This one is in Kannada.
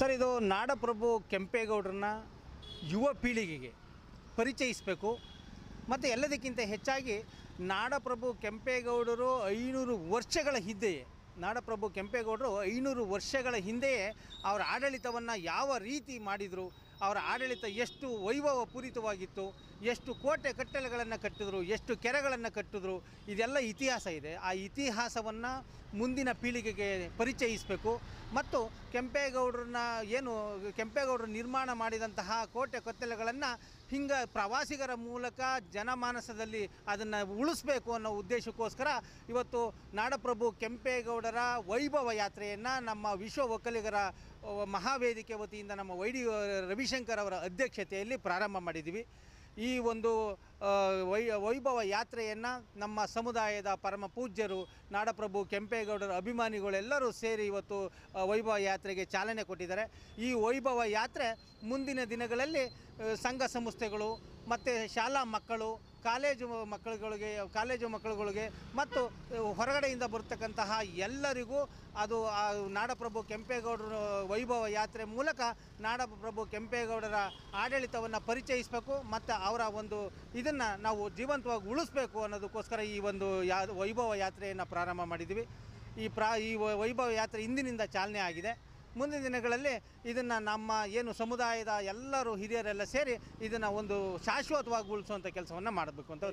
ಸರ್, ಇದು ನಾಡಪ್ರಭು ಕೆಂಪೇಗೌಡರನ್ನ ಯುವ ಪೀಳಿಗೆಗೆ ಪರಿಚಯಿಸಬೇಕು. ಮತ್ತು ಎಲ್ಲದಕ್ಕಿಂತ ಹೆಚ್ಚಾಗಿ ನಾಡಪ್ರಭು ಕೆಂಪೇಗೌಡರು ಐನೂರು ವರ್ಷಗಳ ಹಿಂದೆಯೇ, ನಾಡಪ್ರಭು ಕೆಂಪೇಗೌಡರು ಐನೂರು ವರ್ಷಗಳ ಹಿಂದೆಯೇ ಅವರ ಆಡಳಿತವನ್ನು ಯಾವ ರೀತಿ ಮಾಡಿದರು ಅವರ ಆಡಳಿತ ಎಷ್ಟು ವೈಭವಪೂರಿತವಾಗಿತ್ತು, ಎಷ್ಟು ಕೋಟೆ ಕಟ್ಟಲೆಗಳನ್ನು ಕಟ್ಟಿದ್ರು, ಎಷ್ಟು ಕೆರೆಗಳನ್ನು ಕಟ್ಟಿದ್ರು, ಇದೆಲ್ಲ ಇತಿಹಾಸ ಇದೆ. ಆ ಇತಿಹಾಸವನ್ನು ಮುಂದಿನ ಪೀಳಿಗೆಗೆ ಪರಿಚಯಿಸಬೇಕು. ಮತ್ತು ಕೆಂಪೇಗೌಡರನ್ನ ಏನು, ಕೆಂಪೇಗೌಡರು ನಿರ್ಮಾಣ ಮಾಡಿದಂತಹ ಕೋಟೆ ಕತ್ತಲೆಗಳನ್ನು ಹಿಂಗೆ ಪ್ರವಾಸಿಗರ ಮೂಲಕ ಜನಮಾನಸದಲ್ಲಿ ಅದನ್ನು ಉಳಿಸ್ಬೇಕು ಅನ್ನೋ ಉದ್ದೇಶಕ್ಕೋಸ್ಕರ ಇವತ್ತು ನಾಡಪ್ರಭು ಕೆಂಪೇಗೌಡರ ವೈಭವ ಯಾತ್ರೆಯನ್ನು ನಮ್ಮ ವಿಶ್ವ ಒಕ್ಕಲಿಗರ ಮಹಾವೇದಿಕೆ ವತಿಯಿಂದ ನಮ್ಮ ವೈಡಿ ರವಿಶಂಕರ್ ಅವರ ಅಧ್ಯಕ್ಷತೆಯಲ್ಲಿ ಪ್ರಾರಂಭ ಮಾಡಿದ್ದೀವಿ ಈ ಒಂದು ವೈ, ವೈಭವ ಯಾತ್ರೆಯನ್ನು ನಮ್ಮ ಸಮುದಾಯದ ಪರಮ ಪೂಜ್ಯರು, ನಾಡಪ್ರಭು ಕೆಂಪೇಗೌಡರ ಅಭಿಮಾನಿಗಳೆಲ್ಲರೂ ಸೇರಿ ಇವತ್ತು ವೈಭವ ಯಾತ್ರೆಗೆ ಚಾಲನೆ ಕೊಟ್ಟಿದ್ದಾರೆ. ಈ ವೈಭವ ಯಾತ್ರೆ ಮುಂದಿನ ದಿನಗಳಲ್ಲಿ ಸಂಘ ಸಂಸ್ಥೆಗಳು ಮತ್ತು ಶಾಲಾ ಮಕ್ಕಳು, ಕಾಲೇಜು ಮಕ್ಕಳುಗಳಿಗೆ ಕಾಲೇಜು ಮಕ್ಕಳುಗಳಿಗೆ ಮತ್ತು ಹೊರಗಡೆಯಿಂದ ಬರ್ತಕ್ಕಂತಹ ಎಲ್ಲರಿಗೂ ಅದು, ಆ, ನಾಡಪ್ರಭು ಕೆಂಪೇಗೌಡರ ವೈಭವ ಯಾತ್ರೆ ಮೂಲಕ ನಾಡಪ್ರಭು ಕೆಂಪೇಗೌಡರ ಆಡಳಿತವನ್ನು ಪರಿಚಯಿಸಬೇಕು. ಮತ್ತು ಅವರ ಒಂದು ಇದನ್ನು ನಾವು ಜೀವಂತವಾಗಿ ಉಳಿಸ್ಬೇಕು ಅನ್ನೋದಕ್ಕೋಸ್ಕರ ಈ ಒಂದು ಯಾ, ವೈಭವ ಯಾತ್ರೆಯನ್ನು ಪ್ರಾರಂಭ ಮಾಡಿದ್ದೀವಿ. ಈ ಪ್ರಾ, ಈ ವೈಭವ ಯಾತ್ರೆ ಇಂದಿನಿಂದ ಚಾಲನೆ ಆಗಿದೆ. ಮುಂದಿನ ದಿನಗಳಲ್ಲಿ ಇದನ್ನು ನಮ್ಮ ಏನು ಸಮುದಾಯದ ಎಲ್ಲರೂ ಹಿರಿಯರೆಲ್ಲ ಸೇರಿ ಇದನ್ನು ಒಂದು ಶಾಶ್ವತವಾಗಿ ಉಳಿಸುವಂಥ ಕೆಲಸವನ್ನು ಮಾಡಬೇಕು ಅಂತ